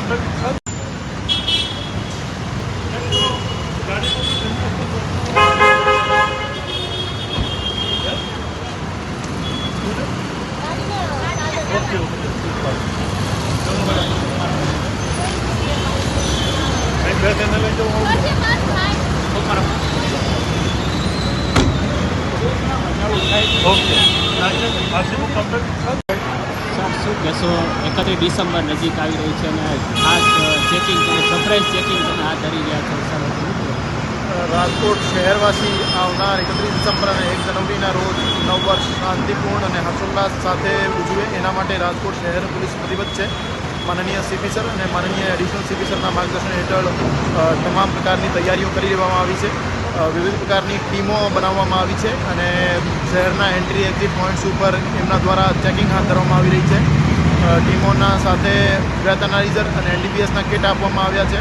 Okay. Okay okay બે તેને લઈ જવું શું કહેશો એકત્રીસ ડિસેમ્બર નજીક આવી રહી છે અને ખાસ ચેકિંગ સરપ્રાઇઝ ચેકિંગ તમે હાથ ધરી રહ્યા છો, સર? રાજકોટ શહેરવાસી આવનાર એકત્રીસ ડિસેમ્બર અને એક જનવરીના રોજ નવ વર્ષ શાંતિપૂર્ણ અને હર્ષોલ્લાસ સાથે ઉજવે. એના માટે રાજકોટ શહેર પોલીસ પ્રતિબદ્ધ છે. માનનીય સીપી સર અને માનનીય એડિશનલ સીપી સરના માર્ગદર્શન હેઠળ તમામ પ્રકારની તૈયારીઓ કરી લેવામાં આવી છે. વિવિધ પ્રકારની ટીમો બનાવવામાં આવી છે અને શહેરના એન્ટ્રી એક્ઝિટ પોઈન્ટ્સ ઉપર એમના દ્વારા ચેકિંગ હાથ ધરવામાં આવી રહી છે. ટીમોના સાથે એનાલિઝર અને એનડીપીએસના કિટ આપવામાં આવ્યા છે.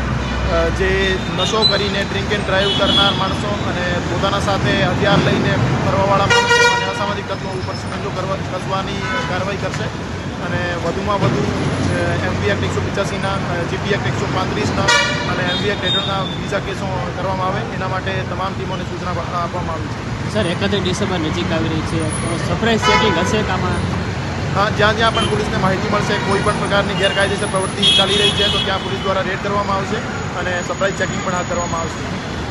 જે નશો કરીને ડ્રિંક એન્ડ ડ્રાઈવ કરનાર માણસો અને પોતાના સાથે હથિયાર લઈને ફરવાવાળા માણસો અને અસામાજિક તત્વો ઉપર શિકંજો કસવાની કાર્યવાહી કરશે. અને વધુમાં વધુ એમવી એક્ટ એકસો પચાસીના જીપી એક્ટ એકસો પાંત્રીસના અને એમવી એક્ટ હેઠળના બીજા કેસો કરવામાં આવે. એના માટે તમામ ટીમોને સૂચના આપવામાં આવી છે. સર એકત્રીસ ડિસેમ્બર નજીક આવી રહી છે. સરપ્રાઇઝ ચેકિંગ હશે કે આમાં? જ્યાં જ્યાં પણ પોલીસને માહિતી મળશે, કોઈ પણ પ્રકારની ગેરકાયદેસર પ્રવૃત્તિ ચાલી રહી છે, તો ત્યાં પોલીસ દ્વારા રેડ કરવામાં આવશે અને સરપ્રાઇઝ ચેકિંગ પણ હાથ ધરવામાં આવશે.